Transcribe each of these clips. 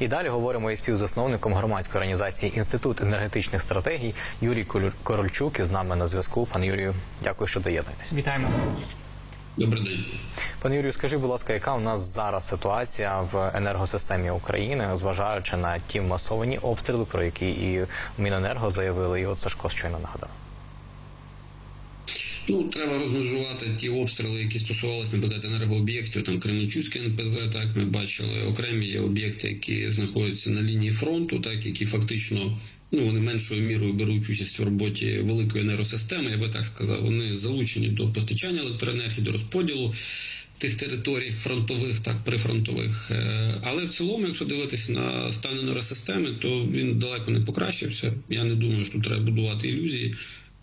І далі говоримо із співзасновником громадської організації Інститут енергетичних стратегій Юрій Корольчук із нами на зв'язку. Пане Юрію, дякую, що доєднуєтесь. Вітаємо. Добрий день. Пане Юрію, скажи, будь ласка, яка у нас зараз ситуація в енергосистемі України, зважаючи на ті масовані обстріли, про які і Міненерго заявили, і от Сашко щойно нагадав. Ну, треба розмежувати ті обстріли, які стосувалися, наприклад, енергооб'єктів, там Кременчуцьке НПЗ, так ми бачили окремі є об'єкти, які знаходяться на лінії фронту, так які фактично ну вони меншою мірою беруть участь в роботі великої енергосистеми, я би так сказав. Вони залучені до постачання електроенергії, до розподілу. Тих територій фронтових, так прифронтових, Е, але в цілому, якщо дивитися на стан енергосистеми, то він далеко не покращився. Я не думаю, що тут треба будувати ілюзії.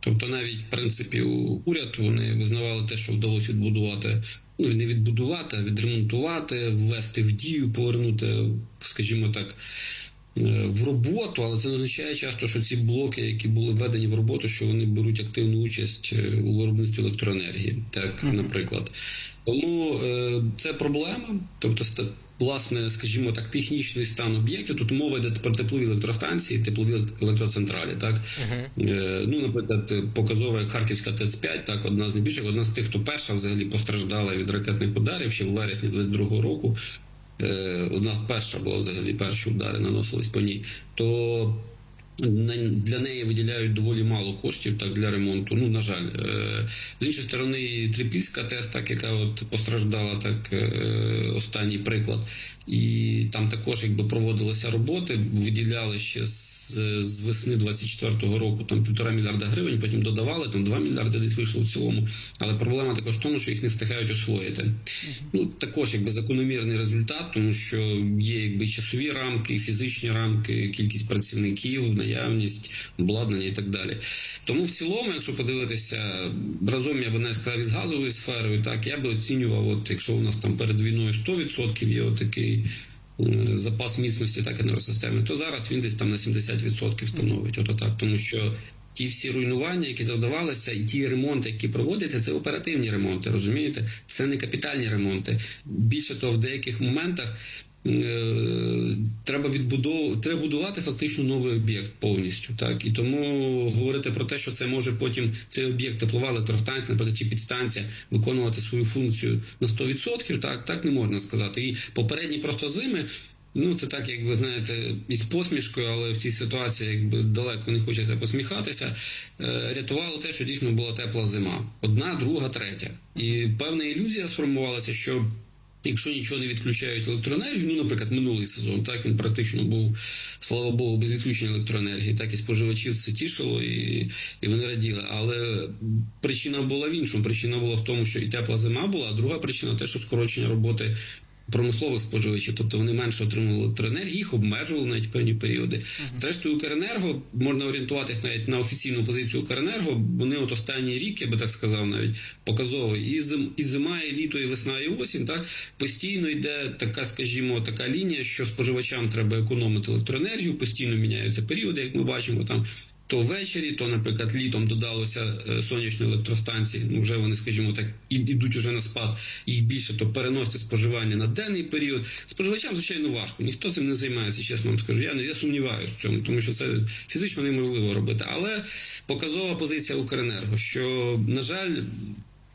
Тобто, навіть в принципі, у- уряд вони визнавали те, що вдалося відбудувати. Ну не відбудувати, а відремонтувати, ввести в дію, повернути, скажімо так, е, в роботу, але це не означає часто, що ці блоки, які були введені в роботу, що вони беруть активну участь е, у виробництві електроенергії, так, наприклад. Тому е, це проблема. Тобто, власне, скажімо так, технічний стан об'єктів. Тут мова йде про теплові електростанції, теплові електроцентралі. Так е, ну, наприклад, показова як Харківська ТЕЦ-5, так одна з найбільших, одна з тих, хто перша взагалі постраждала від ракетних ударів ще в вересні 22-го року. Е, одна перша була взагалі перші удари наносились по ній. То для неї виділяють доволі мало коштів так для ремонту. Ну на жаль, Е, з іншої сторони, Трипільська ТЕС, так яка от постраждала, так е, останній приклад, і там також якби проводилися роботи, виділяли ще з, з весни 24-го року там півтора мільярда гривень, потім додавали там 2 мільярди десь вийшло в цілому. Але проблема також в тому, що їх не встигають освоїти. Ну також якби закономірний результат, тому що є якби часові рамки, фізичні рамки, кількість працівників, наявність обладнання і так далі. Тому в цілому, якщо подивитися разом, я би не сказав із газовою сферою, так я би оцінював, от якщо у нас там перед війною 100% є отакий. Е, Запас міцності так енергосистеми, то зараз він десь там на 70% становить. Ото так, тому що ті всі руйнування, які завдавалися, і ті ремонти, які проводяться, це оперативні ремонти. Розумієте, це не капітальні ремонти. Більше того, в деяких моментах треба відбудов... треба будувати фактично новий об'єкт повністю. Так і тому говорити про те, що це може потім цей об'єкт теплова електростанція, наприклад, чи підстанція виконувати свою функцію на 100%, так, так не можна сказати. І попередні просто зими. Ну, це так, як ви знаєте, із посмішкою, але в цій ситуації якби далеко не хочеться посміхатися. Е, рятувало те, що дійсно була тепла зима. Одна, друга, третя. І певна ілюзія сформувалася, що якщо нічого не відключають електроенергію, ну, наприклад, минулий сезон, так він практично був, слава Богу, без відключення електроенергії, так і споживачів це тішило, і, і вони раділи. Але причина була в іншому. Причина була в тому, що і тепла зима була, а друга причина те, що скорочення роботи промислових споживачів, тобто вони менше отримували електроенергії, їх обмежували навіть в певні періоди. Зрештою, Укренерго можна орієнтуватись навіть на офіційну позицію Укренерго. Вони от останній рік, я би так сказав, навіть показовий і зим, і зима, і літо, і весна, і осінь. Так постійно йде така, скажімо, така лінія, що споживачам треба економити електроенергію, постійно міняються періоди, як ми бачимо там. То ввечері, то, наприклад, літом додалося е, сонячні електростанції. Ну вже вони, скажімо так, йдуть уже на спад. Їх більше то переносять споживання на денний період. Споживачам, звичайно, важко. Ніхто цим не займається, чесно вам скажу. Я я сумніваюся в цьому, тому що це фізично неможливо робити. Але показова позиція Укренерго, що на жаль.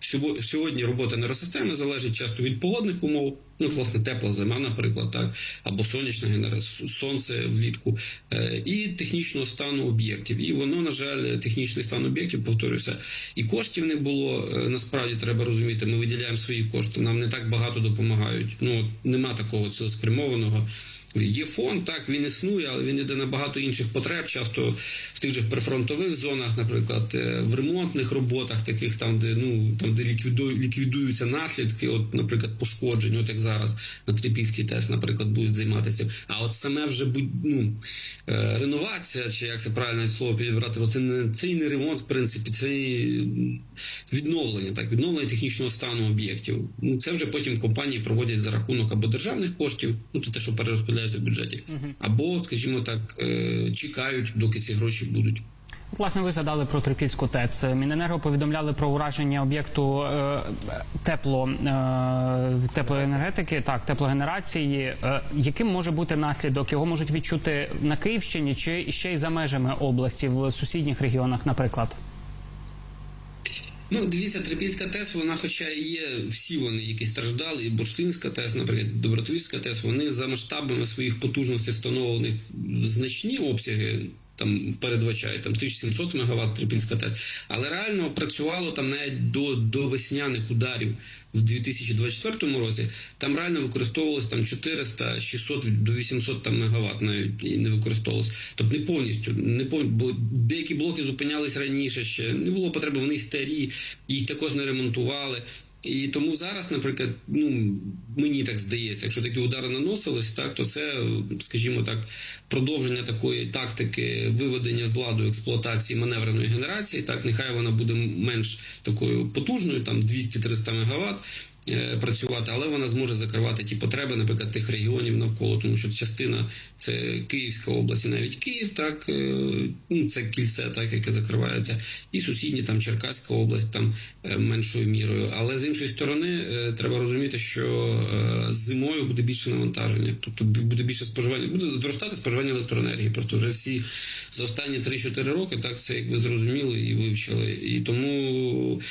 Сьогодні- робота енергосистеми залежить часто від погодних умов. Ну, власне, тепла зима, наприклад, так, або сонячна генерація, сонце влітку, е, і технічного стану об'єктів. І воно, на жаль, технічний стан об'єктів, повторюся, і коштів не було. Е, Насправді треба розуміти, ми виділяємо свої кошти. Нам не так багато допомагають. Ну, нема такого цілеспрямованого. Є фонд, так він існує, але він іде на багато інших потреб, часто в тих же прифронтових зонах, наприклад, е, в ремонтних роботах, таких там, де ну там, де ліквідуються наслідки, от, наприклад, пошкоджень, от як зараз на Трипільський тест, наприклад, будуть займатися. А от саме вже ну, е, реновація, чи як це правильно слово підібрати, це не це і не ремонт, в принципі, це відновлення, так, відновлення технічного стану об'єктів. Ну це вже потім компанії проводять за рахунок або державних коштів, ну це те, що перерозподіляється в бюджеті, або, скажімо так, е, чекають, доки ці гроші будуть. Власне, ви задали про Трипільську ТЕЦ. Міненерго повідомляли про ураження об'єкту е, тепло, е, теплої енергетики, так, теплогенерації. Е, яким може бути наслідок? Його можуть відчути на Київщині чи ще й за межами області, в сусідніх регіонах, наприклад? Ну, дивіться, Трипільська ТЕС, вона, хоча і є, всі вони, які страждали, і Бурштинська ТЕС, наприклад, Добротвірська ТЕС, вони за масштабами своїх потужностей встановлених значні обсяги. Там передбачають там 1700 МВт Трипільська ТЕС, але реально працювало там навіть до, до весняних ударів в 2024 році. Там реально використовувалось там 400, 600 до 800 там мегаватт навіть і не використовувалось. Тобто не повністю, не повністю, бо деякі блоки зупинялись раніше ще не було потреби, вони старі, їх також не ремонтували. І тому зараз, наприклад, ну мені так здається, якщо такі удари наносились, так то це, скажімо так, продовження такої тактики виведення з ладу експлуатації маневреної генерації. Так, нехай вона буде менш такою потужною, там 200-300 МВт. Е, Працювати, але вона зможе закривати ті потреби, наприклад, тих регіонів навколо, тому що частина це Київська область, і навіть Київ, так е, ну це кільце, так яке закривається, і сусідні там Черкаська область, там е, меншою мірою. Але з іншої сторони, треба розуміти, що зимою буде більше навантаження, тобто буде більше споживання, буде зростати споживання електроенергії. Просто вже всі за останні 3-4 роки так це якби зрозуміли і вивчили. І тому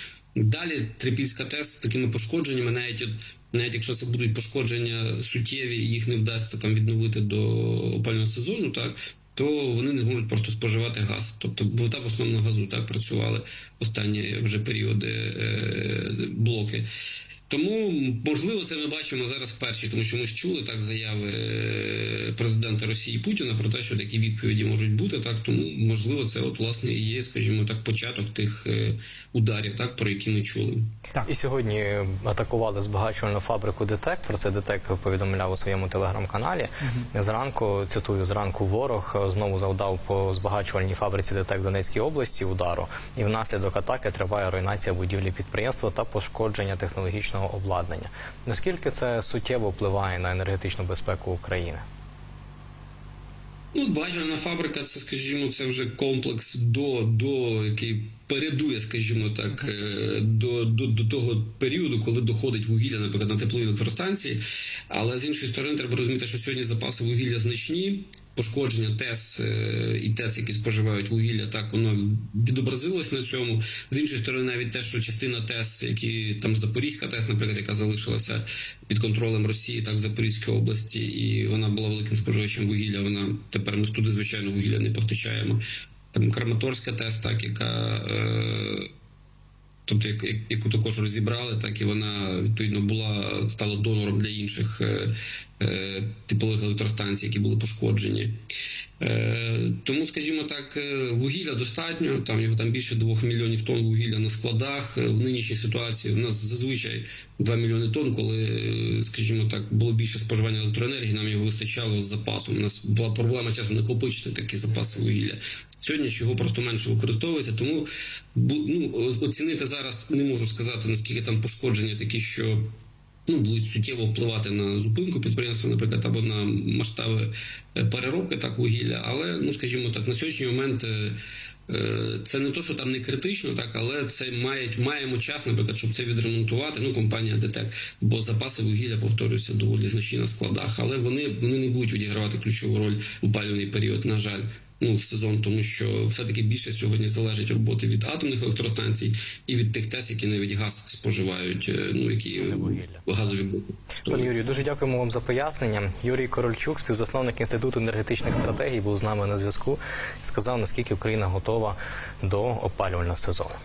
далі Трипільська ТЕС з такими пошкодженнями, навіть от навіть якщо це будуть пошкодження суттєві, їх не вдасться там відновити до опального сезону, так то вони не зможуть просто споживати газ. Тобто вода в основному газу так працювали останні вже періоди е, блоки. Тому можливо це ми бачимо зараз вперше, тому що ми ж чули так заяви е, президента Росії Путіна про те, що такі відповіді можуть бути. Так тому можливо, це от власне і є, скажімо так, початок тих е, ударів, так про які ми чули. І сьогодні атакували збагачувальну фабрику ДТЕК. Про це ДТЕК повідомляв у своєму телеграм-каналі. Зранку цитую, зранку ворог знову завдав по збагачувальній фабриці ДТЕК в Донецькій області удару. І внаслідок атаки триває руйнація будівлі підприємства та пошкодження технологічного обладнання. Наскільки це суттєво впливає на енергетичну безпеку України? Ну, збагачувальна фабрика, це, скажімо, це вже комплекс до, до який передує, скажімо так, е, до, до, до того періоду, коли доходить вугілля, наприклад, на теплові електростанції. Але з іншої сторони, треба розуміти, що сьогодні запаси вугілля значні. Пошкодження ТЕС е, і ТЕЦ, які споживають вугілля, так воно відобразилось на цьому. З іншої сторони, навіть те, що частина ТЕС, які там Запорізька ТЕС, наприклад, яка залишилася під контролем Росії, так в Запорізькій області, і вона була великим споживачем вугілля. Вона тепер ми туди звичайно вугілля не постачаємо. Там Краматорська ТЕС, так яка. Е, Тобто, як, як- яку також розібрали, так і вона відповідно була стала донором для інших е, е, типових електростанцій, які були пошкоджені. Е, тому, скажімо так, вугілля достатньо. Там його там більше 2 мільйонів тонн вугілля на складах. В нинішній ситуації у нас зазвичай 2 мільйони тонн, коли, скажімо так, було більше споживання електроенергії, нам його вистачало з запасом. У нас була проблема часом накопичити такі запаси вугілля. Сьогодні ж його просто менше використовується, тому ну, оцінити зараз не можу сказати, наскільки там пошкодження такі, що ну, будуть суттєво впливати на зупинку підприємства, наприклад, або на масштаби е, переробки так вугілля. Але, ну скажімо так, на сьогоднішній момент. е, е, Це не то, що там не критично, так але це мають маємо час, наприклад, щоб це відремонтувати. Ну, компанія ДТЕК, бо запаси вугілля повторююся доволі значні на складах, але вони, вони не будуть відігравати ключову роль у палювальний період, на жаль. Ну, в сезон, тому що все-таки більше сьогодні залежить роботи від атомних електростанцій і від тих ТЕС, які навіть газ споживають, е, ну які газові блоки. Пане Юрію, дуже дякуємо вам за пояснення. Юрій Корольчук, співзасновник інституту енергетичних стратегій, був з нами на зв'язку. Сказав наскільки Україна готова до опалювального сезону.